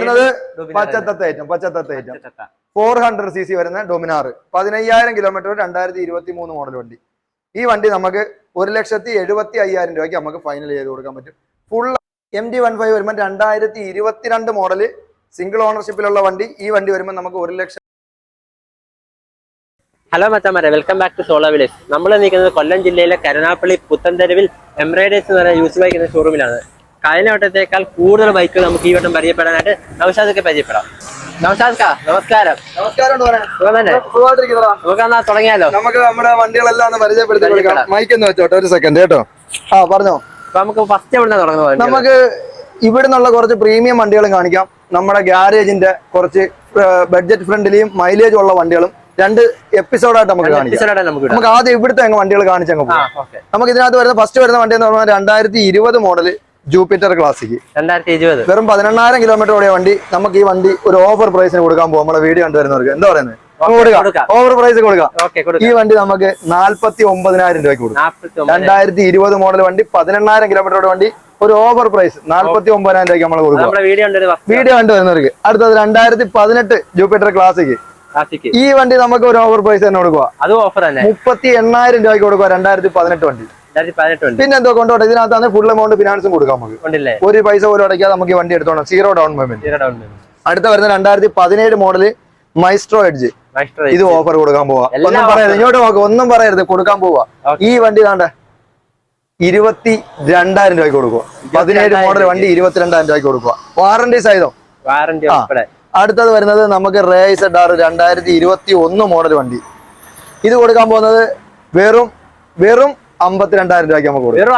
വരുന്നത് പച്ചത്തത്ത item പച്ചത്തത്ത item four hundred C C വരുന്ന ഡൊമിനാർ പതിനയ്യായിരം കിലോമീറ്റർ രണ്ടായിരത്തി ഇരുപത്തി മൂന്ന് മോഡൽ വണ്ടി. ഈ വണ്ടി നമുക്ക് ഒരു ലക്ഷത്തി എഴുപത്തി അയ്യായിരം രൂപയ്ക്ക് നമുക്ക് ഫൈനൽ ചെയ്ത് കൊടുക്കാൻ പറ്റും. Full M D one five വരുമ്പോൾ രണ്ടായിരത്തി ഇരുപത്തിരണ്ട് മോഡൽ സിംഗിൾ ഓണർഷിപ്പിലുള്ള വണ്ടി ഈ വണ്ടി വരുമ്പോൾ നമുക്ക് ഒരു ലക്ഷം ഹലോ മച്ചാമാരെ. Welcome back to solo village നമ്മൾ നിൽക്കുന്നത് കൊല്ലം ജില്ലയിലെ കരുനാപ്പള്ളി പുത്തൻതെരുവിൽ എംബ്രോയിഡേഴ്സ് എന്ന് പറയുന്ന യൂസ് ബൈക്ക് എന്ന ഷോറൂമിലാണ് കഴിഞ്ഞ വട്ടത്തേക്കാൾ കൂടുതൽ ബൈക്കുകൾ നമുക്ക് ഈ വട്ടം പരിചയപ്പെടാനായിട്ട് നവശാദൊക്കെ പരിചയപ്പെടാം. നമസ്കാരം. നമസ്കാരം നമസ്കാരം നമുക്ക് എന്നാ തുടങ്ങിയാലോ? നമുക്ക് നമ്മുടെ വണ്ടികളെല്ലാം പരിചയപ്പെടുത്തി മൈക്ക് ഒന്ന് വെച്ചോട്ടെ ഒരു സെക്കൻഡ് കേട്ടോ. ആ പറഞ്ഞോ. നമുക്ക് ഫസ്റ്റ് എവിടെ തുടങ്ങുന്നത് നമുക്ക് ഇവിടുന്നുള്ള കുറച്ച് പ്രീമിയം വണ്ടികളും കാണിക്കാം. നമ്മുടെ ഗ്യാരേജിന്റെ കുറച്ച് ബഡ്ജറ്റ് ഫ്രണ്ട്ലിയും മൈലേജ് ഉള്ള വണ്ടികളും. രണ്ട് എപ്പിസോഡായിട്ട് നമുക്ക് കാണിക്കാം. നമുക്ക് ആദ്യം ഇവിടുത്തെ വണ്ടികൾ കാണിച്ചങ്ങ് പോകാം നമുക്ക് ഇതിനകത്ത് വരുന്ന ഫസ്റ്റ് വരുന്ന വണ്ടി എന്ന് പറഞ്ഞാൽ രണ്ടായിരത്തി ഇരുപത് മോഡൽ ജൂപ്പിറ്റർ ക്ലാസിക്. രണ്ടായിരത്തി ഇരുപത് വെറും പതിനെണ്ണായിരം കിലോമീറ്റർ ഓടിയ വണ്ടി നമുക്ക് ഈ വണ്ടി ഒരു ഓഫർ പ്രൈസിന് കൊടുക്കാൻ പോകും. നമ്മുടെ വീഡിയോ കണ്ടുവരുന്നവർക്ക്. എന്താ പറയുന്നത് ഓവർ കൊടുക്കാം. പ്രൈസ് കൊടുക്കാം. ഈ വണ്ടി നമുക്ക് നാല്പത്തി ഒമ്പതിനായിരം രൂപയ്ക്ക് കൊടുക്കും. രണ്ടായിരത്തി ഇരുപത് മോഡൽ വണ്ടി പതിനെണ്ണായിരം കിലോമീറ്റർ വണ്ടി ഒരു ഓവർ പ്രൈസ് നാല്പത്തി ഒമ്പതിനായിരം രൂപയ്ക്ക് നമ്മൾ നമ്മുടെ വീഡിയോ കണ്ടുവരുന്നവർക്ക്. അടുത്തത് രണ്ടായിരത്തി പതിനെട്ട് ജൂപ്പിറ്റർ ക്ലാസിക്. ഈ വണ്ടി നമുക്ക് ഒരു ഓവർ പ്രൈസ് തന്നെ കൊടുക്കുക അതും ഓഫർ തന്നെ. മുപ്പത്തി എണ്ണായിരം രൂപയ്ക്ക് കൊടുക്കുക രണ്ടായിരത്തി പതിനെട്ട് വണ്ടി. പിന്നെ എന്തോ കൊണ്ടോട്ടെ ഇതിനകത്താണ് ഫുൾ എമൗണ്ട് ഫിനാൻസും കൊടുക്കാം നമുക്ക്. ഒരു പൈസ പോലും അടയ്ക്കാതെ നമുക്ക് വണ്ടി എടുത്തോണം സീറോ ഡൗൺ പേയ്മെന്റ് അടുത്ത വരുന്ന രണ്ടായിരത്തി പതിനേഴ് മോഡൽ മൈസ്ട്രോ എഡ്ജ് ഇത് ഓഫർ കൊടുക്കാൻ പോവാ. ഒന്നും പറയരുത് ഇങ്ങോട്ട് നോക്കുക ഒന്നും പറയരുത് കൊടുക്കാൻ പോവാ. ഈ വണ്ടി താണ്ട ഇരുപത്തി രണ്ടായിരം രൂപയ്ക്ക് കൊടുക്കുക പതിനേഴ് മോഡൽ വണ്ടി ഇരുപത്തിരണ്ടായിരം രൂപയ്ക്ക് കൊടുക്കുക സഹിതം. വാറന്റി സൈതോ അടുത്തത് വരുന്നത് നമുക്ക് റേസ് ഡാർ രണ്ടായിരത്തി ഇരുപത്തി ഒന്ന് മോഡൽ വണ്ടി. ഇത് കൊടുക്കാൻ പോകുന്നത് വെറും വെറും അമ്പത്തിരണ്ടായിരം രൂപയ്ക്ക് നമുക്ക് കൊടുക്കാം.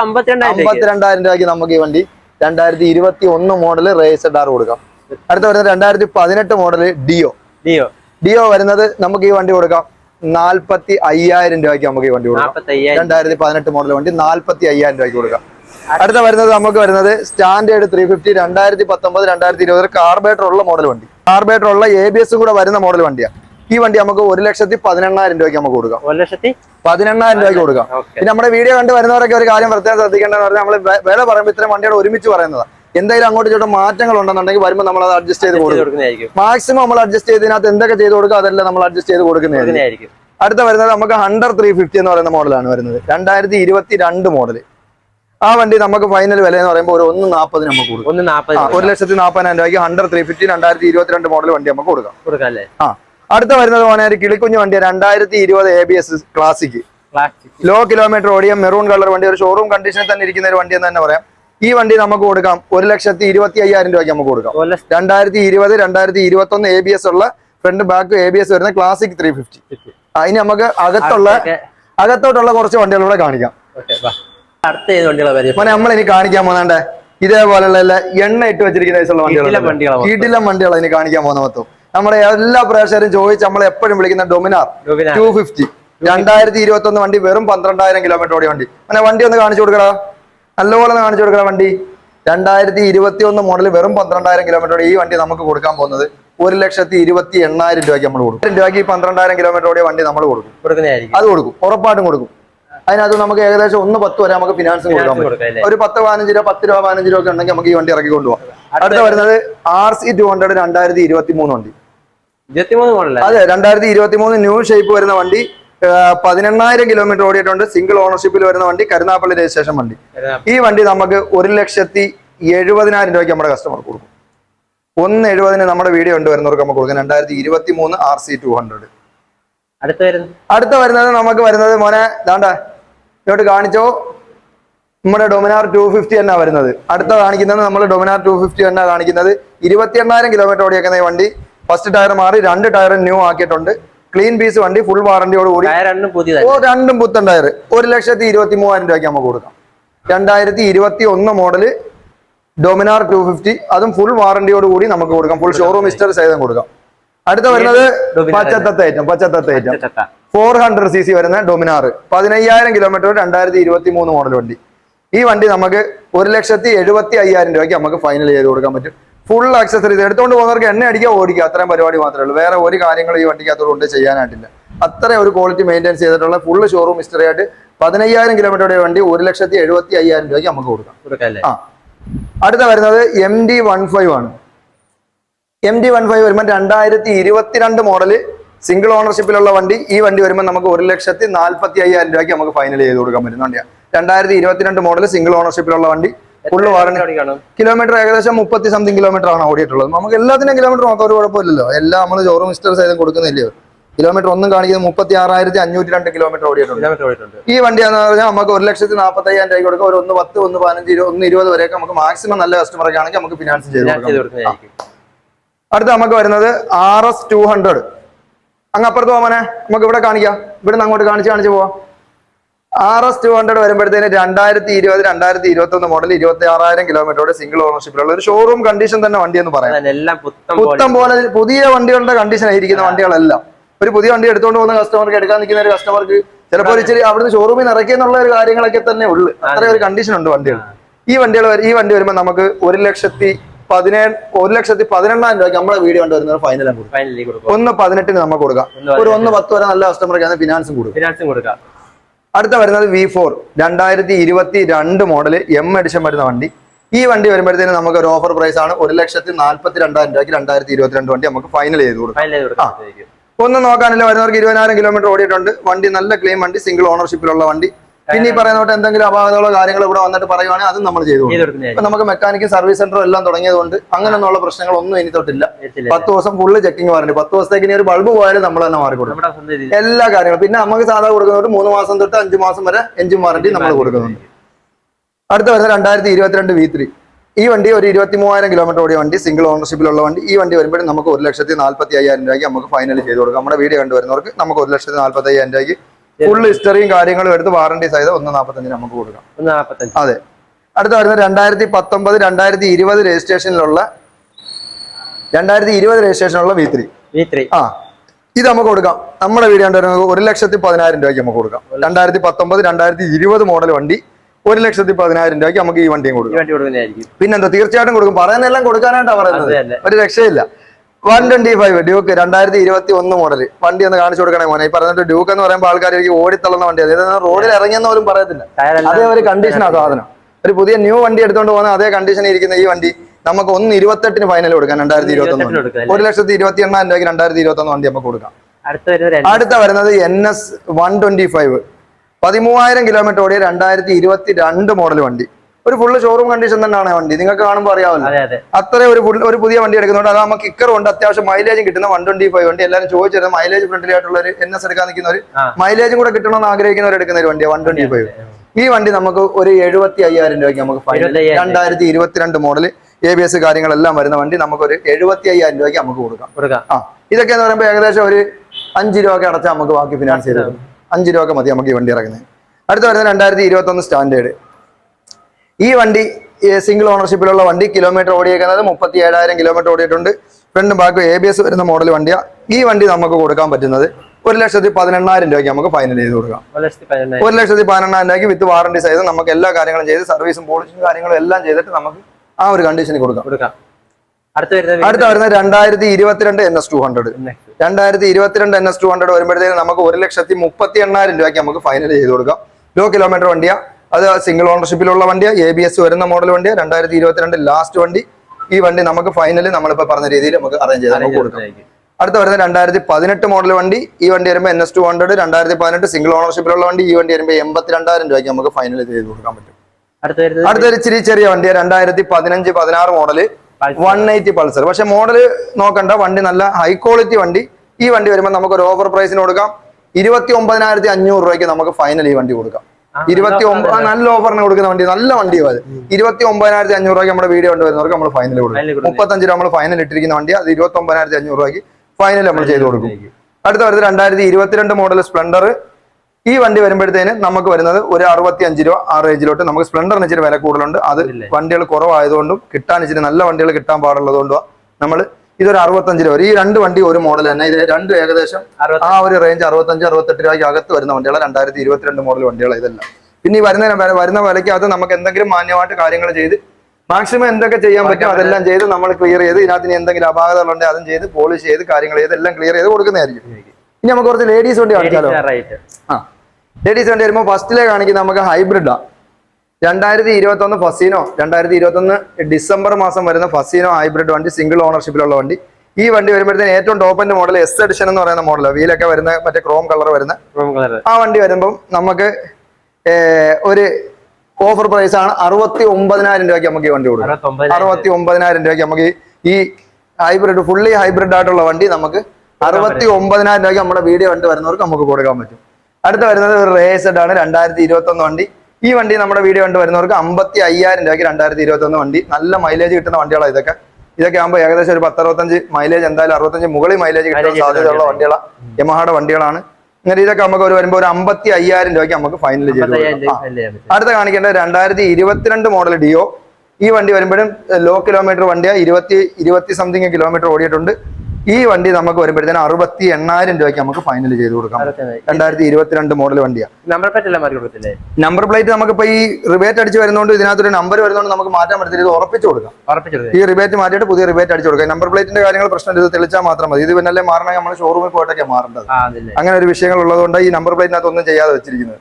അമ്പത്തിരണ്ടായിരം രൂപയ്ക്ക്. നമുക്ക് ഈ വണ്ടി രണ്ടായിരത്തി ഇരുപത്തി ഒന്ന് മോഡൽ റേസ് ഡാർ കൊടുക്കാം. അടുത്ത വരുന്നത് രണ്ടായിരത്തി പതിനെട്ട് മോഡൽ ഡിയോ ഡിയോ ഡിയോ വരുന്നത് നമുക്ക് ഈ വണ്ടി കൊടുക്കാം. നാൽപ്പത്തി അയ്യായിരം രൂപയ്ക്ക് നമുക്ക് ഈ വണ്ടി കൊടുക്കാം. രണ്ടായിരത്തി പതിനെട്ട് മോഡൽ വണ്ടി നാൽപ്പത്തി അയ്യായിരം രൂപയ്ക്ക് കൊടുക്കാം. അടുത്ത വരുന്നത് നമുക്ക് വരുന്നത് സ്റ്റാൻഡേർഡ് ത്രീ ഫിഫ്റ്റി രണ്ടായിരത്തി പത്തൊമ്പത് രണ്ടായിരത്തി ഇരുപത് കാർബേറ്റർ ഉള്ള മോഡൽ വണ്ടി. കാർബേറ്റർ ഉള്ള എ ബി എസും കൂടെ വരുന്ന മോഡൽ വണ്ടിയാണ്. ഈ വണ്ടി നമുക്ക് ഒരു ലക്ഷത്തി പതിനെണ്ണായിരം രൂപയ്ക്ക് നമുക്ക് കൊടുക്കാം. ഒരു ലക്ഷത്തി പതിനെണ്ണായിരം രൂപയ്ക്ക് കൊടുക്കാം. പിന്നെ നമ്മുടെ വീഡിയോ കണ്ട് വരുന്നവരൊക്കെ ഒരു കാര്യം പ്രത്യേകം ശ്രദ്ധിക്കേണ്ടതെന്ന് പറഞ്ഞാൽ നമ്മൾ വില പറയുമ്പോൾ ഇത്രയും വണ്ടിയുടെ ഒരുമിച്ച് പറയുന്നതാണ് എന്തെങ്കിലും അങ്ങോട്ട് ഇങ്ങോട്ട് മാറ്റങ്ങൾ ഉണ്ടെന്നുണ്ടെങ്കിൽ വരുമ്പോൾ നമ്മൾ അത് അഡ്ജസ്റ്റ് ചെയ്ത് കൊടുക്കും. കൊടുക്കുന്നതായിരിക്കും. മാക്സിമം നമ്മൾ അഡ്ജസ്റ്റ് ചെയ്തതിനകത്ത് എന്തൊക്കെ ചെയ്ത് കൊടുക്കുക അതെല്ലാം നമ്മൾ അഡ്ജസ്റ്റ് ചെയ്ത് കൊടുക്കുന്നതായിരിക്കും. അടുത്ത വരുന്നത് നമുക്ക് ഹണ്ടർ ത്രീ ഫിഫ്റ്റി എന്ന് പറയുന്ന മോഡലാണ് വരുന്നത്. രണ്ടായിരത്തി ഇരുപത്തി രണ്ട് മോഡൽ ആ വണ്ടി നമുക്ക് ഫൈനൽ വില എന്ന് പറയുമ്പോൾ ഒരു ഒന്ന് നാൽപ്പതിന് നമുക്ക് കൊടുക്കും. ഒരു ലക്ഷത്തി നാൽപ്പതിനായിരം രൂപയ്ക്ക് ഹണ്ടർ ത്രീ ഫിഫ്റ്റി രണ്ടായിരത്തി ഇരുപത്തിരണ്ട് മോഡൽ വണ്ടി നമുക്ക് കൊടുക്കാം. കൊടുക്കാം അല്ലേ? ആ. അടുത്ത വരുന്നത് പോണേ ഒരു കിളിക്കുഞ്ഞ് വണ്ടി രണ്ടായിരത്തി ഇരുപത് A B S classic low kilometre ഓടിയ മെറൂൺ കളർ വണ്ടി ഒരു ഷോറൂം കണ്ടീഷനിൽ തന്നെ ഇരിക്കുന്ന ഒരു വണ്ടി എന്ന് തന്നെ പറയാം. ഈ വണ്ടി നമുക്ക് കൊടുക്കാം ഒരു ലക്ഷത്തി ഇരുപത്തി അയ്യായിരം രൂപയ്ക്ക് നമുക്ക് കൊടുക്കാം. രണ്ടായിരത്തി ഇരുപത് രണ്ടായിരത്തി ഇരുപത്തി ഒന്ന് എ ബി എസ് ഉള്ള front back A B S വരുന്ന ക്ലാസിക് ത്രീ ഫിഫ്റ്റി അതിന് നമുക്ക് അകത്തുള്ള അകത്തോട്ടുള്ള കുറച്ച് വണ്ടികൾ ഇവിടെ കാണിക്കാം. മോനെ നമ്മൾ ഇനി കാണിക്കാൻ പോകുന്നുണ്ട് ഇതേപോലെയുള്ള എണ്ണ ഇട്ട് വെച്ചിരിക്കുന്ന വണ്ടികൾ വണ്ടികളാണ് ഇനി കാണിക്കാൻ പോകുന്ന മൊത്തം. നമ്മുടെ എല്ലാ പ്രേക്ഷകരും ചോദിച്ച് നമ്മൾ എപ്പോഴും വിളിക്കുന്ന ഡൊമിനാർ. ടു ഫിഫ്റ്റി രണ്ടായിരത്തി ഇരുപത്തി ഒന്ന് വണ്ടി വെറും പന്ത്രണ്ടായിരം കിലോമീറ്റർ ഓടിയ വണ്ടി. അങ്ങനെ വണ്ടി ഒന്ന് കാണിച്ചു കൊടുക്കടാ. നല്ലപോലെ ഒന്ന് കാണിച്ചു കൊടുക്കടാ വണ്ടി. രണ്ടായിരത്തി ഇരുപത്തി ഒന്ന് മോഡൽ വെറും പന്ത്രണ്ടായിരം കിലോമീറ്റർ ഈ വണ്ടി നമുക്ക് കൊടുക്കാൻ പോകുന്നത് ഒരു ലക്ഷത്തി ഇരുപത്തി എണ്ണായിരം രൂപയ്ക്ക് നമ്മൾ കൊടുക്കും. രൂപയ്ക്ക് ഈ പന്ത്രണ്ടായിരം കിലോമീറ്റർ ഓടിയ വണ്ടി നമ്മൾ കൊടുക്കും. അത് കൊടുക്കും. ഉറപ്പായിട്ടും കൊടുക്കും. അതിനകത്ത് നമുക്ക് ഏകദേശം ഒന്ന് പത്ത് വരെ നമുക്ക് ഫിനാൻസ് കൊടുക്കാൻ ഫിനാൻസ് പറ്റും. കൊടുക്കാം ഒരു പത്ത് പതിനഞ്ച് രൂപ പത്ത് രൂപ പതിനഞ്ച് രൂപ ഒക്കെ ഉണ്ടെങ്കിൽ നമുക്ക് ഈ വണ്ടി ഇറക്കി കൊണ്ടുപോകാം അടുത്ത വരുന്നത് ആർ സി ടു ഹൺഡ്രഡ് രണ്ടായിരത്തി ഇരുപത്തി മൂന്ന് വണ്ടി. അതെ രണ്ടായിരത്തി ഇരുപത്തി മൂന്ന് ന്യൂ ഷേപ്പ് വരുന്ന വണ്ടി പതിനെണ്ണായിരം കിലോമീറ്റർ ഓടിയിട്ടുണ്ട് സിംഗിൾ ഓണർഷിപ്പിൽ വരുന്ന വണ്ടി കരുനാപ്പള്ളി രജിസ്ട്രേഷൻ വണ്ടി. ഈ വണ്ടി നമുക്ക് ഒരു ലക്ഷത്തി എഴുപതിനായിരം രൂപയ്ക്ക് നമ്മുടെ കസ്റ്റമർ കൊടുക്കും. ഒന്ന് എഴുപതിന് നമ്മുടെ വീഡിയോ ഉണ്ട് വരുന്നവർക്ക് നമുക്ക് കൊടുക്കാം. രണ്ടായിരത്തി ഇരുപത്തി മൂന്ന് ആർ സി ടു ഹൺഡ്രഡ് അടുത്ത വരുന്നത്? അടുത്ത വരുന്നത് നമുക്ക് വരുന്നത് മോനെ ദാണ്ട ഇങ്ങോട്ട് കാണിച്ചോ. നമ്മുടെ ഡൊമിനാർ ടു ഫിഫ്റ്റി തന്നെ വരുന്നത്. അടുത്ത കാണിക്കുന്നത് നമ്മൾ ഡൊമിനാർ ടു ഫിഫ്റ്റി തന്നെ കാണിക്കുന്നത്. ഇരുപത്തി എണ്ണായിരം കിലോമീറ്റർ ഓടിയേക്കുന്ന ഈ വണ്ടി. ഫസ്റ്റ് ടയർ മാറി രണ്ട് ടയർ ന്യൂ ആക്കിയിട്ടുണ്ട്. ക്ലീൻ പീസ് വണ്ടി ഫുൾ വാറന്റിയോട് കൂടി. രണ്ടും ഓ രണ്ടും പുത്തൻ ടയർ. ഒരു ലക്ഷത്തി ഇരുപത്തി മൂവായിരം രൂപയ്ക്ക് നമുക്ക് കൊടുക്കാം. രണ്ടായിരത്തി ഇരുപത്തി ഒന്ന് മോഡൽ ഡൊമിനാർ ടു ഫിഫ്റ്റി. അതും ഫുൾ വാറന്റിയോട് കൂടി നമുക്ക് കൊടുക്കാം. ഫുൾ ഷോറൂം ഹിസ്റ്റർ സഹിതം കൊടുക്കാം. അടുത്ത വരുന്നത് Dominar പച്ചത്തത്ത ഐറ്റം പച്ചത്തത്ത ഫോർ ഹൺഡ്രഡ് സി സി വരുന്ന ഡൊമിനാർ. പതിനയ്യായിരം കിലോമീറ്റർ രണ്ടായിരത്തി ഇരുപത്തി മൂന്ന് മോഡൽ വണ്ടി. ഈ വണ്ടി നമുക്ക് ഒരു ലക്ഷത്തി എഴുപത്തി അയ്യായിരം രൂപയ്ക്ക് നമുക്ക് ഫൈനൽ ചെയ്ത് കൊടുക്കാൻ പറ്റും. ഫുൾ ആക്സസറീസ് എടുത്തുകൊണ്ട് പോകുന്നവർക്ക് എണ്ണ അടിക്കുക ഓടിക്കുക. അത്രയും പരിപാടി മാത്രമേ ഉള്ളൂ. വേറെ ഒരു കാര്യങ്ങളും ഈ വണ്ടിക്കകത്തോട് കൊണ്ട് ചെയ്യാനായിട്ടില്ല. അത്രയും ഒരു ക്വാളിറ്റി മെയിന്റെയിൻ ചെയ്തിട്ടുള്ള ഫുൾ ഷോറൂം മിസ്റ്ററി ആയിട്ട് പതിനയ്യായിരം കിലോമീറ്ററുടെ വണ്ടി ഒരു ലക്ഷത്തി എഴുപത്തി അയ്യായിരം രൂപയ്ക്ക് നമുക്ക് കൊടുക്കാം. ആ. അടുത്ത വരുന്നത് എം ഡി വൺ ഫൈവ് ആണ്. എം ഡി വൺ ഫൈവ് വരുമ്പോൾ രണ്ടായിരത്തി ഇരുപത്തിരണ്ട് മോഡൽ സിംഗിൾ ഓണർഷിപ്പിലുള്ള വണ്ടി. ഈ വണ്ടി വരുമ്പോൾ നമുക്ക് ഒരു ലക്ഷത്തി നാല്പത്തി അയ്യായിരം രൂപയ്ക്ക് നമുക്ക് ഫൈനൽ ചെയ്ത് കൊടുക്കാൻ പറ്റുന്ന വണ്ടിയാണ്. രണ്ടായിരത്തി ഇരുപത്തിരണ്ട് മോഡൽ സിംഗിൾ ഓണർഷിപ്പിലുള്ള വണ്ടി. ഫുള്ള് വാറണ്ടി കിലോമീറ്റർ ഏകദേശം മുപ്പത്തി സംതിങ് കിലോമീറ്റർ ആണ് ഓടിയിട്ടുള്ളത്. നമുക്ക് എല്ലാത്തിനും കിലോമീറ്റർ നോക്കാൻ ഒരു കുഴപ്പമില്ലല്ലോ. എല്ലാം നമ്മൾ ചോറും മിസ്റ്റർ സൈതം കൊടുക്കുന്നില്ലയോ? കിലോമീറ്റർ ഒന്നും കാണിക്കുന്നത് മുപ്പത്തി ആറായിരത്തി അഞ്ഞൂറ്റി രണ്ട് കിലോമീറ്റർ ഓടിയിട്ടുണ്ട്. ഈ വണ്ടി എന്ന് പറഞ്ഞാൽ നമുക്ക് ഒരു ലക്ഷത്തി നാൽപ്പത്തി അയ്യായിരം രൂപ കൊടുക്കാം. ഒരു ഒന്ന് പത്ത് ഒന്ന് പതിനഞ്ച് ഒന്ന് ഇരുപത് വരെയൊക്കെ നമുക്ക് മാക്സിമം നല്ല കസ്റ്റമർ ഒക്കെ ആണെങ്കിൽ നമുക്ക് ഫിനാൻസ് ചെയ്ത് അടുത്ത നമുക്ക് വരുന്നത് ആർ എസ് ടു ഹൺഡ്രഡ് അങ്ങ് അപ്പുറത്ത് പോകാനെ നമുക്ക് ഇവിടെ കാണിക്കാം. ഇവിടെ നിന്ന് അങ്ങോട്ട് കാണിച്ച് കാണിച്ച് പോവാം. ആർ എസ് ടു ഹൺഡ്രഡ് വരുമ്പോഴത്തേന് രണ്ടായിരത്തി ഇരുപത് രണ്ടായിരത്തി ഇരുപത്തി ഒന്ന് മോഡൽ ഇരുപത്തി ആറായിരം കിലോമീറ്ററോടെ സിംഗിൾ ഓണർഷിപ്പിലുള്ള ഒരു ഷോറൂം കണ്ടീഷൻ തന്നെ വണ്ടി എന്ന് പറയാം. പുത്തം പോലെ. പുതിയ വണ്ടികളുടെ കണ്ടീഷൻ ആയിരിക്കുന്ന വണ്ടികളെല്ലാം. ഒരു പുതിയ വണ്ടി എടുത്തുകൊണ്ട് പോകുന്ന കസ്റ്റമർക്ക് എടുക്കാൻ നിൽക്കുന്ന ഒരു കസ്റ്റമർക്ക് ചിലപ്പോൾ ഇച്ചിരി അവിടുന്ന് ഷോറൂമിൽ നിറയ്ക്കുക എന്നുള്ള ഒരു കാര്യങ്ങളൊക്കെ തന്നെ ഉള്ളു. അത്ര ഒരു കണ്ടീഷൻ ഉണ്ട് വണ്ടികൾ. ഈ വണ്ടികൾ ഈ വണ്ടി വരുമ്പോൾ നമുക്ക് ഒരു ലക്ഷത്തി പതിനേഴ് ഒരു ലക്ഷത്തി പതിനെണ്ണായിരം രൂപയ്ക്ക് നമ്മളെ വീഡിയോ കണ്ടു വരുന്നത് കൊടുക്കും. ഫൈനലി കൊടുക്കും. ഒന്ന് പതിനെട്ടിന് നമുക്ക് കൊടുക്കാം. ഒരു ഒന്ന് പത്ത് വരെ നല്ല കസ്റ്റമർക്ക് ഫിനാൻസും കൊടുക്കും. ഫിനാൻസും കൊടുക്കാം. അടുത്ത വരുന്നത് വി ഫോർ രണ്ടായിരത്തി ഇരുപത്തി രണ്ട് മോഡൽ എം എഡിഷൻ വരുന്ന വണ്ടി. ഈ വണ്ടി വരുമ്പോഴത്തേന് നമുക്ക് ഒരു ഓഫർ പ്രൈസ് ആണ് ഒരു ലക്ഷത്തി നാല്പത്തി രണ്ടായിരം രൂപയ്ക്ക് രണ്ടായിരത്തി ഇരുപത്തിരണ്ട് വണ്ടി നമുക്ക് ഫൈനൽ ചെയ്ത് കൊടുക്കാം. ഒന്നും നോക്കാനില്ല വരുന്നവർക്ക് ഇരുപതിനായിരം കിലോമീറ്റർ ഓടിയിട്ടുണ്ട്. വണ്ടി നല്ല ക്ലീൻ വണ്ടി സിംഗിൾ ഓണർഷിപ്പിലുള്ള വണ്ടി. പിന്നെ ഈ പറയുന്ന പോലെ എന്തെങ്കിലും അപാകതകളോ കാര്യങ്ങളോ ഇവിടെ വന്നിട്ട് പറയുവാണെങ്കിൽ അതും നമ്മൾ ചെയ്തു ഇപ്പൊ നമുക്ക് മെക്കാനിക്കൽ സർവീസ് സെന്ററും എല്ലാം തുടങ്ങിയതുകൊണ്ട് പ്രശ്നങ്ങൾ ഒന്നും ഇനി തൊട്ടില്ല. പത്ത് ദിവസം ഫുള്ള് ചെക്കിംഗ് പറഞ്ഞു പത്ത് ദിവസത്തേക്ക് ഇനി ഒരു ബൾബ് പോയാലും നമ്മൾ തന്നെ മാറി കൊടുക്കും എല്ലാ കാര്യങ്ങളും. പിന്നെ നമുക്ക് സാധാ കൊടുക്കുന്നതുകൊണ്ട് മൂന്ന് മാസം തൊട്ട് അഞ്ച് മാസം വരെ എഞ്ചിൻ വാറണ്ടി നമ്മൾ കൊടുക്കുന്നുണ്ട്. അടുത്ത വരുന്ന രണ്ടായിരത്തി ഇരുപത്തിരണ്ട് വി ത്രീ ഈ വണ്ടി ഒരു ഇരുപത്തി മൂവായിരം കിലോമീറ്റർ ഓടിയ വണ്ടി സിംഗിൾ ഓണർഷിപ്പിലുള്ള വണ്ടി. ഈ വണ്ടി വരുമ്പോഴും നമുക്ക് ഒരു ലക്ഷത്തി നാല്പത്തി അയ്യായിരം രൂപയ്ക്ക് നമുക്ക് ഫൈനൽ ചെയ്ത് കൊടുക്കാം. നമ്മുടെ വീഡിയോ കണ്ടുവരുന്നവർക്ക് നമുക്ക് ഒരു ലക്ഷത്തി നാല്പത്തി അയ്യായിരം രൂപയ്ക്ക് ഫുൾ ഹിസ്റ്ററിയും കാര്യങ്ങളും എടുത്ത് വാറണ്ടി സഹിതം ഒന്ന് നാൽപ്പത്തഞ്ചിന് നമുക്ക് കൊടുക്കാം. അതെ. അടുത്ത വരുന്നത് രണ്ടായിരത്തി പത്തൊമ്പത് രണ്ടായിരത്തി ഇരുപത് രജിസ്ട്രേഷനിലുള്ള രണ്ടായിരത്തി ഇരുപത് രജിസ്ട്രേഷനുള്ള വി ത്രീ വി ത്രീ ആ ഇത് നമുക്ക് കൊടുക്കാം. നമ്മുടെ വീഡിയോ കണ്ടുവരുന്നത് ഒരു ലക്ഷത്തി പതിനായിരം രൂപയ്ക്ക് നമുക്ക് കൊടുക്കാം. രണ്ടായിരത്തി പത്തൊമ്പത് രണ്ടായിരത്തി ഇരുപത് മോഡൽ വണ്ടി ഒരു ലക്ഷത്തി പതിനായിരം രൂപയ്ക്ക് നമുക്ക് ഈ വണ്ടിയും കൊടുക്കാം. പിന്നെന്താ തീർച്ചയായിട്ടും കൊടുക്കും. പറയുന്നതെല്ലാം കൊടുക്കാനായിട്ടാണ് പറയുന്നത്. ഒരു രക്ഷയില്ല. വൺ ട്വന്റി ഫൈവ് ഡ്യൂക്ക് രണ്ടായിരത്തി ഇരുപത്തി ഒന്ന് മോഡൽ വണ്ടി ഒന്ന് കാണിച്ചു കൊടുക്കണേ മോനെ. ഈ പറഞ്ഞിട്ട് ഡ്യൂക്ക് എന്ന് പറയുമ്പോൾ ആൾക്കാർ എനിക്ക് ഓടിത്തള്ളുന്ന വണ്ടി അതായത് റോഡിൽ ഇറങ്ങിയെന്ന് പോലും പറയത്തില്ല. അതേ ഒരു കണ്ടീഷനാ സാധനം. ഒരു പുതിയ ന്യൂ വണ്ടി എടുത്തുകൊണ്ട് പോകുന്ന അതേ കണ്ടീഷനിൽ ഇരിക്കുന്ന ഈ വണ്ടി നമുക്ക് ഒന്ന് ഇരുപത്തെട്ടിന് ഫൈനൽ കൊടുക്കാം രണ്ടായിരത്തി ഇരുപത്തി ഒന്ന് ഒരു ലക്ഷത്തി ഇരുപത്തി എണ്ണായിരം രൂപയ്ക്ക് രണ്ടായിരത്തി ഇരുപത്തി ഒന്ന് വണ്ടി നമുക്ക് കൊടുക്കാം. അടുത്ത വരുന്നത് N S one twenty five പതിമൂവായിരം കിലോമീറ്റർ ഓടിയ രണ്ടായിരത്തി ഇരുപത്തി രണ്ട് മോഡൽ വണ്ടി. ഒരു ഫുള്ള് ഷോറൂം കണ്ടീഷൻ തന്നെയാണ് വണ്ടി. നിങ്ങൾക്ക് കാണുമ്പോൾ അറിയാമല്ലോ. അതെ അതെ. അത്ര ഒരു ഒരു പുതിയ വണ്ടി എടുക്കുന്നുണ്ട്. അത് നമുക്ക് കിക്കർ ഉണ്ട്. അത്യാവശ്യം മൈലേജും കിട്ടുന്ന വൺ ട്വന്റി ഫൈവ് വണ്ടി. എല്ലാവരും ചോദിച്ചിരുന്നത് മൈലേജ് ഫ്രണ്ട്ലി ആയിട്ടുള്ള ഒരു എൻ എസ് എടുക്കാൻ നിൽക്കുന്നവർ ഒരു മൈലേജും കൂടെ കിട്ടണമെന്ന് ആഗ്രഹിക്കുന്നവർ എടുക്കുന്ന ഒരു വണ്ടിയാണ് വൺ ട്വന്റി ഫൈവ് ഈ വണ്ടി നമുക്ക് ഒരു എഴുപത്തി അയ്യായിരം രൂപയ്ക്ക് നമുക്ക് ഫൈനൽ 75,000 രണ്ടായിരത്തി ഇരുപത്തിരണ്ട് മോഡൽ എ ബി എസ് കാര്യങ്ങളെല്ലാം വരുന്ന വണ്ടി നമുക്ക് ഒരു എഴുപത്തി അയ്യായിരം രൂപയ്ക്ക് നമുക്ക് കൊടുക്കാം. ആ. ഇതൊക്കെ എന്ന് പറയുമ്പോൾ ഏകദേശം ഒരു അഞ്ച് രൂപ ഒക്കെ അടച്ചാൽ നമുക്ക് ബാക്കി ഫിനാൻസ് ചെയ്ത് അഞ്ച് രൂപ മതി നമുക്ക് ഈ വണ്ടി ഇറങ്ങുന്നത് അടുത്ത വരുന്നത് രണ്ടായിരത്തി ഇരുപത്തി ഒന്ന് സ്റ്റാൻഡേർഡ് ഈ വണ്ടി സിംഗിൾ ഓണർഷിപ്പിലുള്ള വണ്ടി കിലോമീറ്റർ ഓടിയേക്കുന്നത് മുപ്പത്തി ഏഴായിരം കിലോമീറ്റർ ഓടിയിട്ടുണ്ട്. ഫ്രണ്ടും ബാക്കും എ ബി എസ് വരുന്ന മോഡൽ വണ്ടിയാണ് ഈ വണ്ടി നമുക്ക് കൊടുക്കാൻ പറ്റുന്നത് ഒരു ലക്ഷത്തി പതിനെണ്ണായിരം രൂപയ്ക്ക് നമുക്ക് ഫൈനൽ ചെയ്ത് കൊടുക്കാം. ഒരു ലക്ഷത്തി പതിനെണ്ണായിരം. രൂപയ്ക്ക് വിത്ത് വാറണ്ടി സൈസ് നമുക്ക് എല്ലാ കാര്യങ്ങളും ചെയ്ത് സർവീസും പോളിസും കാര്യങ്ങളും എല്ലാം ചെയ്തിട്ട് നമുക്ക് ആ ഒരു കണ്ടീഷനിൽ കൊടുക്കാം. കൊടുക്കാം. അടുത്ത വരുന്നത് രണ്ടായിരത്തി ഇരുപത്തിരണ്ട് എൻ എസ് ടു ഹൺഡ്രഡ് രണ്ടായിരത്തി ഇരുപത്തിരണ്ട് എൻ എസ് ടു ഹൺഡ്രഡ് വരുമ്പോഴത്തേക്ക് നമുക്ക് ഒരു ലക്ഷത്തി മുപ്പത്തി എണ്ണായിരം രൂപയ്ക്ക് നമുക്ക് ഫൈനൽ ചെയ്ത് കൊടുക്കാം. ലോ കിലോമീറ്റർ വണ്ടിയാ. അത് സിംഗിൾ ഓണർഷിപ്പിലുള്ള വണ്ടിയാ. എ ബി എസ് വരുന്ന മോഡൽ വണ്ടിയാ. രണ്ടായിരത്തി ഇരുപത്തിരണ്ട് ലാസ്റ്റ് വണ്ടി. ഈ വണ്ടി നമുക്ക് ഫൈനലി നമ്മളിപ്പോൾ പറഞ്ഞ രീതിയിൽ നമുക്ക് അറേഞ്ച് ചെയ്ത് കൊടുക്കാം. അടുത്ത വരുന്ന രണ്ടായിരത്തി പതിനെട്ട് മോഡൽ വണ്ടി. ഈ വണ്ടി വരുമ്പോൾ എൻ എസ് ടു ഹൺഡ്രഡ് രണ്ടായിരത്തി പതിനെട്ട് സിംഗിൾ ഓണർഷിപ്പിലുള്ള വണ്ടി. ഈ വണ്ടി വരുമ്പോൾ എൺപത്തിരണ്ടായിരം രൂപയ്ക്ക് നമുക്ക് ഫൈനൽ ചെയ്ത് കൊടുക്കാൻ പറ്റും. അടുത്തൊരു ഇച്ചിരി ചെറിയ വണ്ടിയാണ് രണ്ടായിരത്തി പതിനഞ്ച് പതിനാറ് മോഡൽ വൺ എയ്റ്റി പൾസർ പക്ഷെ മോഡൽ നോക്കണ്ട. വണ്ടി നല്ല ഹൈ ക്വാളിറ്റി വണ്ടി. ഈ വണ്ടി വരുമ്പോൾ നമുക്ക് ഒരു ഓഫർ പ്രൈസിന് കൊടുക്കാം. ഇരുപത്തി ഒമ്പതിനായിരത്തി അഞ്ഞൂറ് രൂപയ്ക്ക് നമുക്ക് ഫൈനൽ ഈ വണ്ടി കൊടുക്കാം. ഇരുപത്തി ഒമ്പത് നല്ല ഓഫറിന് കൊടുക്കുന്ന വണ്ടി നല്ല വണ്ടിയാണ് അത്. ഇരുപത്തി ഒമ്പതിനായിരത്തി അഞ്ഞൂറ് രൂപയ്ക്ക് നമ്മുടെ വീഡിയോ കൊണ്ടുവരുന്നവർക്ക് നമ്മൾ ഫൈനൽ കൊടുക്കും. കൊടുക്കും. മുപ്പത്തഞ്ച് രൂപ നമ്മൾ ഫൈനൽ ഇട്ടിരിക്കുന്ന വണ്ടി അത് ഇരുപത്തി ഒമ്പതിനായിരത്തി അഞ്ഞൂറ് രൂപയ്ക്ക് ഫൈനൽ നമ്മൾ ചെയ്ത് കൊടുക്കും. അടുത്ത വരുന്നത് രണ്ടായിരത്തി ഇരുപത്തിരണ്ട് മോഡൽ സ്പ്ലെൻഡർ ഈ വണ്ടി വരുമ്പോഴത്തേന് നമുക്ക് വരുന്നത് ഒരു അറുപത്തി അഞ്ച് രൂപ ആ റേഞ്ചിലോട്ട് നമുക്ക് സ്പ്ലെൻഡറിന് ഇച്ചിരി വില കൂടുതലുണ്ട്. അത് വണ്ടികൾ കുറവായതുകൊണ്ടും കിട്ടാൻ ഇച്ചിരി നല്ല വണ്ടികൾ കിട്ടാൻ പാടുള്ളതുകൊണ്ടും നമ്മൾ ഇതൊരു അറുപത്തഞ്ച് രൂപ. ഈ രണ്ട് വണ്ടി ഒരു മോഡൽ തന്നെ. ഇത് രണ്ട് ഏകദേശം ആ ഒരു റേഞ്ച് അറുപത്തഞ്ച് അറുപത്തെട്ട് രൂപയ്ക്ക് അകത്ത് വരുന്ന വണ്ടികളാണ് രണ്ടായിരത്തി ഇരുപത്തിരണ്ട് മോഡൽ വണ്ടികൾ ഇതെല്ലാം. പിന്നെ ഈ വരുന്ന വരുന്ന വിലയ്ക്കകത്ത് നമുക്ക് എന്തെങ്കിലും മാന്യമായിട്ട് കാര്യങ്ങൾ ചെയ്ത് മാക്സിമം എന്തൊക്കെ ചെയ്യാൻ പറ്റും അതെല്ലാം ചെയ്ത് നമ്മൾ ക്ലിയർ ചെയ്ത് ഇതിനകത്ത് ഇനി എന്തെങ്കിലും അപാകതകളുണ്ടെങ്കിൽ അതും ചെയ്ത് പോളിഷ് ചെയ്ത് കാര്യങ്ങൾ ചെയ്ത് എല്ലാം ക്ലിയർ ചെയ്ത് കൊടുക്കുന്നതായിരിക്കും. ഇനി നമുക്ക് കുറച്ച് ലേഡീസ് വണ്ടി കാണിച്ചാലോ? ആ ലേഡീസ് വണ്ടി വരുമ്പോൾ ഫസ്റ്റിലെ കാണിക്കുന്ന നമുക്ക് ഹൈബ്രിഡാ രണ്ടായിരത്തി ഇരുപത്തി ഒന്ന് ഫസീനോ രണ്ടായിരത്തി ഇരുപത്തി ഒന്ന് ഡിസംബർ മാസം വരുന്ന ഫസീനോ ഹൈബ്രിഡ് വണ്ടി സിംഗിൾ ഓണർഷിപ്പിലുള്ള വണ്ടി. ഈ വണ്ടി വരുമ്പോഴത്തേന് ഏറ്റവും top end model S edition എന്ന് പറയുന്ന മോഡൽ വീലൊക്കെ വരുന്ന മറ്റേ ക്രോം കളർ വരുന്ന. ആ വണ്ടി വരുമ്പം നമുക്ക് ഒരു ഓഫർ പ്രൈസ് ആണ് അറുപത്തി ഒമ്പതിനായിരം രൂപയ്ക്ക് നമുക്ക് ഈ വണ്ടി കൊടുക്കാം. അറുപത്തി ഒമ്പതിനായിരം രൂപയ്ക്ക് നമുക്ക് ഈ- ഈ ഹൈബ്രിഡ് ഫുള്ളി ഹൈബ്രിഡ് ആയിട്ടുള്ള വണ്ടി നമുക്ക് അറുപത്തി ഒമ്പതിനായിരം രൂപയ്ക്ക് നമ്മുടെ വീഡിയോ വണ്ടി വരുന്നവർക്ക് നമുക്ക് കൊടുക്കാൻ പറ്റും. അടുത്ത വരുന്നത് ഒരു റേസഡ് ആണ് രണ്ടായിരത്തി ഇരുപത്തി ഒന്ന് വണ്ടി. ഈ വണ്ടി നമ്മുടെ വീഡിയോ കണ്ട് വരുന്നവർക്ക് അമ്പത്തി അയ്യായിരം രൂപയ്ക്ക് രണ്ടായിരത്തി ഇരുപത്തി ഒന്ന് വണ്ടി. നല്ല മൈലേജ് കിട്ടുന്ന വണ്ടികളാണ് ഇതൊക്കെ. ഇതൊക്കെ ആകുമ്പോൾ ഏകദേശം ഒരു പത്തറുപത്തഞ്ച് മൈലേജ് എന്തായാലും അറുപത്തഞ്ച് മുകളിൽ മൈലേജ് കിട്ടാൻ സാധ്യതയുള്ള വണ്ടികളാണ്. യമഹയുടെ വണ്ടികളാണ്. അങ്ങനെ ഇതൊക്കെ നമുക്ക് ഒരു വരുമ്പോൾ ഒരു അമ്പത്തി അയ്യായിരം രൂപയ്ക്ക് നമുക്ക് ഫൈനൽ ചെയ്ത് അടുത്ത കാണിക്കേണ്ട രണ്ടായിരത്തി ഇരുപത്തിരണ്ട് മോഡൽ ഡിയോ ഈ വണ്ടി വരുമ്പോഴും ലോ കിലോമീറ്റർ വണ്ടിയാണ് ഇരുപത്തി ഇരുപത്തി സംതിങ് കിലോമീറ്റർ ഓടിയിട്ടുണ്ട്. ഈ വണ്ടി നമുക്ക് വരുമ്പോഴത്തേന് അറുപത്തി എണ്ണായിരം രൂപയ്ക്ക് നമുക്ക് ഫൈനൽ ചെയ്ത് കൊടുക്കാം. രണ്ടായിരത്തി ഇരുപത്തിരണ്ട് മോഡൽ വണ്ടിയാണ് നമ്പർ പ്ലേറ്റ് നമുക്ക് ഇപ്പൊ കൊടുത്തില്ലേ? നമ്പർ പ്ലേറ്റ് നമുക്കിപ്പോ ഈ റിബേറ്റ് അടിച്ച് വരുന്നതുകൊണ്ട് ഇതിനകത്തൊരു നമ്പർ വരുന്നതുകൊണ്ട് നമുക്ക് മാറ്റാൻ പറ്റത്തില്ല. ഇത് ഉറപ്പിച്ചു കൊടുക്കാം. ഈ റിബേറ്റ് മാറ്റിയിട്ട് പുതിയ റിബേറ്റ് അടിച്ചു കൊടുക്കാം. നമ്പർ പ്ലേറ്റിന്റെ കാര്യങ്ങൾ പ്രശ്നം ഇത് തെളിച്ചാൽ മാത്രം മതി. ഇത് പിന്നല്ലേ മാറണമെങ്കിൽ നമ്മൾ ഷോറൂമിൽ പോയിട്ടൊക്കെ മാറേണ്ടത്. അങ്ങനെ ഒരു വിഷയങ്ങൾ ഉള്ളതുകൊണ്ട് ഈ നമ്പർ പ്ലേറ്റിനകത്ത് ഒന്നും ചെയ്യാതെ വെച്ചിരിക്കുന്നത്.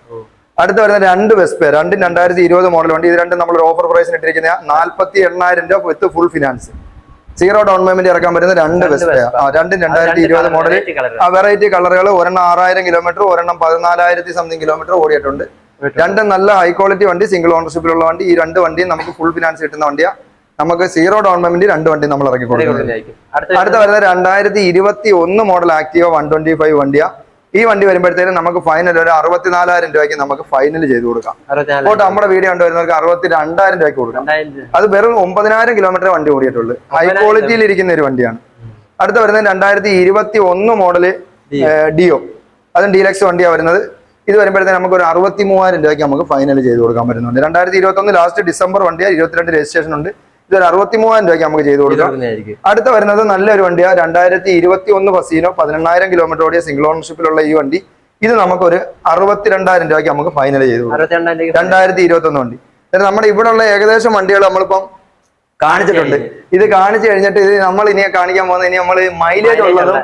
അടുത്ത വരുന്ന രണ്ട് വെസ്പേ രണ്ടും രണ്ടായിരത്തി ഇരുപത് മോഡൽ വണ്ടി. ഇത് രണ്ടും നമ്മൾ ഓഫർ പ്രൈസിന് ഇട്ടിരിക്കുന്ന നാൽപ്പത്തി എണ്ണായിരം രൂപ with full finance zero down payment ഇറക്കാൻ പറ്റുന്ന രണ്ട് വെസ്റ്റാ ആ രണ്ടും രണ്ടായിരത്തി ഇരുപത് മോഡൽ ആ വെറൈറ്റി കളറുകൾ ഒരെണ്ണം ആറായിരം കിലോമീറ്റർ ഒരെണ്ണം പതിനാലായിരത്തി സംതിങ് കിലോമീറ്റർ ഓടിയിട്ടുണ്ട്. രണ്ടും നല്ല ഹൈ ക്വാളിറ്റി വണ്ടി സിംഗിൾ ഓണർഷിപ്പിലുള്ള വണ്ടി. ഈ രണ്ട് വണ്ടിയും നമുക്ക് ഫുൾ ഫിനാൻസ് കിട്ടുന്ന വണ്ടിയാ. നമുക്ക് സീറോ ഡൗൺ പേയ്മെന്റ് രണ്ട് വണ്ടി നമ്മൾ ഇറക്കി കൊടുക്കുന്നത് അടുത്ത വരുന്ന രണ്ടായിരത്തി ഇരുപത്തി ഒന്ന് model Activa one twenty five വണ്ടിയാ. ഈ വണ്ടി വരുമ്പോഴത്തേനും നമുക്ക് ഫൈനൽ ഒരു അറുപത്തിനാലായിരം രൂപയ്ക്ക് നമുക്ക് ഫൈനൽ ചെയ്ത് കൊടുക്കാം. അപ്പോട്ട് അപ്പോൾ നമ്മുടെ വീഡിയോ കണ്ടുവരുന്നവർക്ക് അറുപത്തി രണ്ടായിരം രൂപയ്ക്ക് കൊടുക്കാം. അത് വെറും ഒമ്പതിനായിരം കിലോമീറ്റർ വണ്ടി ഓടിയിട്ടുള്ളൂ. ഹൈ ക്വാളിറ്റിയിൽ ഇരിക്കുന്ന ഒരു വണ്ടിയാണ്. അടുത്ത വരുന്നത് രണ്ടായിരത്തി ഇരുപത്തി ഒന്ന് മോഡൽ ഡിയോ അതും ഡീലക്സ് വണ്ടിയാണ് വരുന്നത്. ഇത് വരുമ്പോഴത്തേക്കും നമുക്ക് ഒരു അറുപത്തി മൂവായിരം രൂപയ്ക്ക് നമുക്ക് ഫൈനൽ ചെയ്ത് കൊടുക്കാൻ പറ്റുന്നുണ്ട്. രണ്ടായിരത്തി ഇരുപത്തി ഒന്ന് ലാസ്റ്റ് ഡിസംബർ വണ്ടിയാണ് ഇരുപത്തിരണ്ട് രജിസ്ട്രേഷൻ ഉണ്ട്. ഇതൊരു അറുപത്തി മൂവായിരം രൂപയ്ക്ക് നമുക്ക് ചെയ്തു കൊടുക്കാം. അടുത്ത വരുന്നത് നല്ലൊരു വണ്ടിയാണ് രണ്ടായിരത്തി ഇരുപത്തി ഒന്ന് ഫസീനോ പതിനെണ്ണായിരം കിലോമീറ്റർ ഓടിയ സിംഗിൾ ഓണർഷിപ്പിലുള്ള ഈ വണ്ടി. ഇത് നമുക്കൊരു അറുപത്തിരണ്ടായിരം രൂപയ്ക്ക് നമുക്ക് ഫൈനൽ ചെയ്തു രണ്ടായിരത്തി ഇരുപത്തി ഒന്ന് വണ്ടി. നമ്മുടെ ഇവിടെ ഉള്ള ഏകദേശം വണ്ടികൾ നമ്മളിപ്പം കാണിച്ചിട്ടുണ്ട്. ഇത് കാണിച്ചു കഴിഞ്ഞിട്ട് ഇത് നമ്മൾ ഇനി കാണിക്കാൻ പോകുന്നത് ഇനി നമ്മൾ മൈലേജ് ഉള്ളതും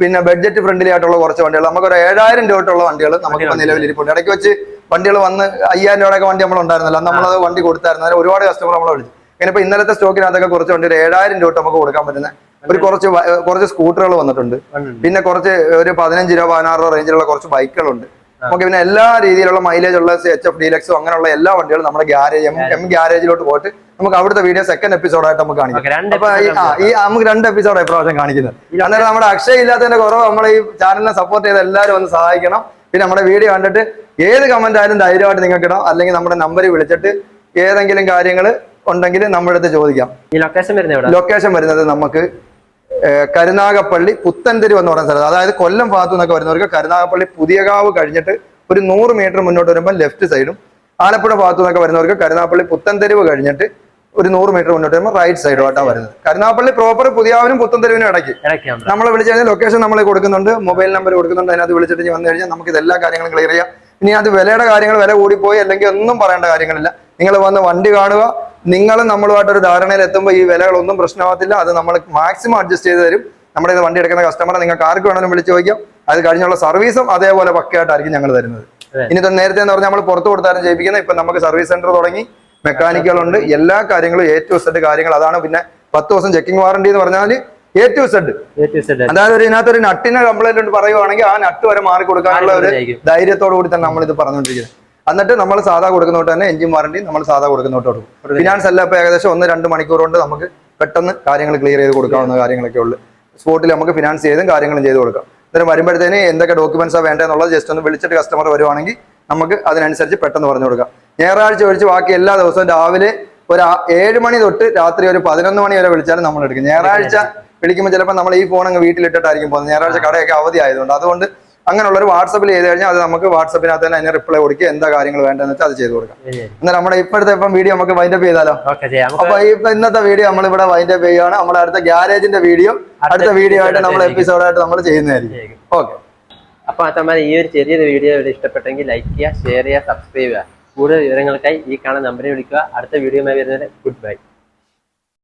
പിന്നെ ബഡ്ജറ്റ് ഫ്രണ്ട്ലി ആയിട്ടുള്ള കുറച്ച് വണ്ടികൾ. നമുക്ക് ഒരു ഏഴായിരം രൂപ തൊട്ടുള്ള വണ്ടികൾ നമുക്ക് നിലവിൽ ഇരിപ്പുണ്ട് ഇടയ്ക്ക് വെച്ച് വണ്ടികൾ വന്ന് അയ്യായിരം രൂപയുടെ വണ്ടി നമ്മൾ ഉണ്ടായിരുന്നല്ലോ. നമ്മളത് വണ്ടി കൊടുത്തായിരുന്നു. ഒരുപാട് കസ്റ്റമർ നമ്മളെ വിളിച്ചു. ഇങ്ങനെ ഇപ്പൊ ഇന്നലത്തെ സ്റ്റോക്കിനകത്തൊക്കെ കുറച്ച് വണ്ടി ഒരു ഏഴായിരം രൂപ നമുക്ക് കൊടുക്കാൻ പറ്റുന്ന ഒരു കുറച്ച് കുറച്ച് സ്കൂട്ടറുകൾ വന്നിട്ടുണ്ട്. പിന്നെ കുറച്ച് ഒരു പതിനഞ്ച് രൂപ പതിനാറ് രൂപ റേഞ്ചിലുള്ള കുറച്ച് ബൈക്കുകളുണ്ട്. നമുക്ക് പിന്നെ എല്ലാ രീതിയിലുള്ള മൈലേജ് ഉള്ള എച്ച് എഫ് ഡീലക്സും അങ്ങനെയുള്ള എല്ലാ വണ്ടികളും നമ്മുടെ ഗ്യാരേജ് എം എം ഗ്യാരേജിലോട്ട് പോയിട്ട് നമുക്ക് അവിടുത്തെ വീഡിയോ സെക്കൻഡ് എപ്പിസോഡായിട്ട് നമുക്ക് കാണിക്കാം. അപ്പൊ ഈ നമുക്ക് രണ്ട് എപ്പിസോഡ് ഇപ്രാവശ്യം കാണിക്കുന്നത്. അന്നേരം നമ്മുടെ അക്ഷയ ഇല്ലാത്തതിന്റെ കുറവ് നമ്മൾ ഈ ചാനലിനെ സപ്പോർട്ട് ചെയ്ത് എല്ലാവരും ഒന്ന് സഹായിക്കണം. പിന്നെ നമ്മുടെ വീഡിയോ കണ്ടിട്ട് ഏത് കമന്റ് ആയാലും ധൈര്യമായിട്ട് നിങ്ങൾക്ക് ഇടാം അല്ലെങ്കിൽ നമ്മുടെ നമ്പറിൽ വിളിച്ചിട്ട് ഏതെങ്കിലും കാര്യങ്ങൾ ഉണ്ടെങ്കിൽ നമ്മുടെ അടുത്ത് ചോദിക്കാം. ഈ ലൊക്കേഷൻ വരുന്നത് ലൊക്കേഷൻ വരുന്നത് നമുക്ക് കരുനാഗപ്പള്ളി പുത്തൻതിരി എന്ന് പറയുന്ന സ്ഥലത്ത്. അതായത് കൊല്ലം ഭാഗത്തു നിന്നൊക്കെ വരുന്നവർക്ക് കരുനാഗപ്പള്ളി പുതിയകാവ് കഴിഞ്ഞിട്ട് ഒരു നൂറ് മീറ്റർ മുന്നോട്ട് വരുമ്പോൾ ലെഫ്റ്റ് സൈഡും ആലപ്പുഴ ഭാഗത്തു നിന്നൊക്കെ വരുന്നവർക്ക് കരുനാഗപ്പള്ളി പുത്തൻതെരുവ് കഴിഞ്ഞിട്ട് ഒരു നൂറ് മീറ്റർ മുന്നോട്ട് വരുമ്പോൾ റൈറ്റ് സൈഡുമായിട്ടാണ് വരുന്നത്. കരുനാഗപ്പള്ളി പ്രോപ്പർ പുതിയാവിനും പുത്തൻതെരുവിനും ഇടയ്ക്ക്. നമ്മൾ നമ്മളെ വിളിച്ചു കഴിഞ്ഞാൽ ലൊക്കേഷൻ നമ്മൾ കൊടുക്കുന്നുണ്ട് മൊബൈൽ നമ്പർ കൊടുക്കുന്നുണ്ട് അതിനകത്ത് വിളിച്ചിട്ട് ഇനി വന്നു കഴിഞ്ഞാൽ നമുക്ക് ഇതെല്ലാ കാര്യങ്ങളും ക്ലിയർ ചെയ്യാം. ഇനി അത് വിലയുടെ കാര്യങ്ങൾ വില കൂടിപ്പോയി അല്ലെങ്കിൽ ഒന്നും പറയേണ്ട കാര്യങ്ങളില്ല. നിങ്ങൾ വന്ന് വണ്ടി കാണുക നിങ്ങളും നമ്മളുമായിട്ട് ഒരു ധാരണയിൽ എത്തുമ്പോൾ ഈ വിലകളൊന്നും പ്രശ്നമാകത്തില്ല. അത് നമ്മൾ മാക്സിമം അഡ്ജസ്റ്റ് ചെയ്ത് തരും. നമ്മുടെ ഇത് വണ്ടി എടുക്കുന്ന കസ്റ്റമറെ നിങ്ങൾക്ക് ആർക്ക് വേണമെങ്കിലും വിളിച്ചു ചോദിക്കാം. അത് കഴിഞ്ഞുള്ള സർവീസും അതേപോലെ പക്കയായിട്ടായിരിക്കും ഞങ്ങൾ തരുന്നത്. ഇനി നേരത്തെ എന്ന് പറഞ്ഞാൽ നമ്മൾ പുറത്ത് കൊടുത്താലും ചെയ്യിപ്പിക്കുന്നത് ഇപ്പം നമുക്ക് സർവീസ് സെന്റർ തുടങ്ങി മെക്കാനിക്കുകളുണ്ട്. എല്ലാ കാര്യങ്ങളും എ ടു സെഡ് കാര്യങ്ങൾ. അതാണ് പിന്നെ പത്ത് ദിവസം ചെക്കിംഗ് വാറണ്ടി എന്ന് പറഞ്ഞാൽ എ ടു സെഡ്. അതായത് ഒരു ഇതിനകത്ത് ഒരു നട്ടിന് കംപ്ലൈന്റ് ഉണ്ട് പറയുവാണെങ്കിൽ ആ നട്ട് വരെ മാറി കൊടുക്കാനുള്ള ഒരു. ധൈര്യത്തോടു കൂടി തന്നെ നമ്മൾ ഇത് പറഞ്ഞുകൊണ്ടിരിക്കുന്നത് എന്നിട്ട് നമ്മൾ സാധാ കൊടുക്കുന്നോട്ട് തന്നെ എഞ്ചിൻ വാറണ്ടി നമ്മൾ സാധാ കൊടുക്കുന്നോട്ട് കൊടുക്കും. ഫിനാൻസ് എല്ലാം ഇപ്പൊ ഏകദേശം ഒന്ന് രണ്ട് മണിക്കൂർ കൊണ്ട് നമുക്ക് പെട്ടെന്ന് കാര്യങ്ങൾ ക്ലിയർ ചെയ്ത് കൊടുക്കാവുന്ന കാര്യങ്ങളൊക്കെ ഉള്ളു. സ്പോട്ടിൽ നമുക്ക് ഫിനാൻസ് ചെയ്തും കാര്യങ്ങളും ചെയ്ത് കൊടുക്കാം. അന്നേരം വരുമ്പോഴത്തേന് എന്തൊക്കെ ഡോക്യുമെന്റ്സാണ് വേണ്ടതെന്നുള്ളത് ജസ്റ്റ് ഒന്ന് വിളിച്ചിട്ട് കസ്റ്റമർ വരുവാണെങ്കിൽ നമുക്ക് അതിനനുസരിച്ച് പെട്ടെന്ന് പറഞ്ഞു കൊടുക്കാം. ഞായറാഴ്ച ഒഴിച്ച് ബാക്കി എല്ലാ ദിവസവും രാവിലെ ഒരു ഏഴ് മണി തൊട്ട് രാത്രി ഒരു പതിനൊന്ന് മണി വരെ വിളിച്ചാലും നമ്മൾ എടുക്കും. ഞായറാഴ്ച വിളിക്കുമ്പോൾ ചിലപ്പോൾ നമ്മൾ ഈ ഫോൺ അങ്ങ് വീട്ടിലിട്ടിട്ടായിരിക്കും പോകുന്നത്. ഞായറാഴ്ച കടയൊക്കെ അവധി ആയതുകൊണ്ട് അതുകൊണ്ട് അങ്ങനെയുള്ള ഒരു വാട്സപ്പിൽ ചെയ്ത് കഴിഞ്ഞാൽ അത് നമുക്ക് വാട്സപ്പിനകത്ത് തന്നെ അതിനെ റിപ്ലൈ കൊടുക്കുക എന്താ കാര്യങ്ങൾ വേണ്ടതെന്ന് വെച്ചാൽ അത് ചെയ്ത് കൊടുക്കാം. എന്നാൽ നമ്മുടെ ഇപ്പോഴത്തെ ഇപ്പം വീഡിയോ നമുക്ക് വൈൻഡപ്പ് ചെയ്താലോ? അപ്പൊ ഇപ്പൊ ഇന്നത്തെ വീഡിയോ നമ്മൾ ഇവിടെ വൈൻഡപ്പ് ചെയ്യുകയാണ്. നമ്മുടെ അടുത്ത ഗ്യാരേജിന്റെ വീഡിയോ അടുത്ത വീഡിയോ ആയിട്ട് നമ്മൾ എപ്പിസോഡായിട്ട് നമ്മൾ ചെയ്യുന്നതായിരിക്കും. ഓക്കെ അപ്പൊ അത്തമാരി ഈ ഒരു ചെറിയൊരു വീഡിയോ ഇവിടെ ഇഷ്ടപ്പെട്ടെങ്കിൽ ലൈക്ക് ചെയ്യുക ഷെയർ ചെയ്യുക സബ്സ്ക്രൈബ് ചെയ്യുക. കൂടുതൽ വിവരങ്ങൾക്കായി ഈ കാണുന്ന നമ്പറിൽ വിളിക്കുക. അടുത്ത വീഡിയോയുമായി വരുന്നത് ഗുഡ് ബൈ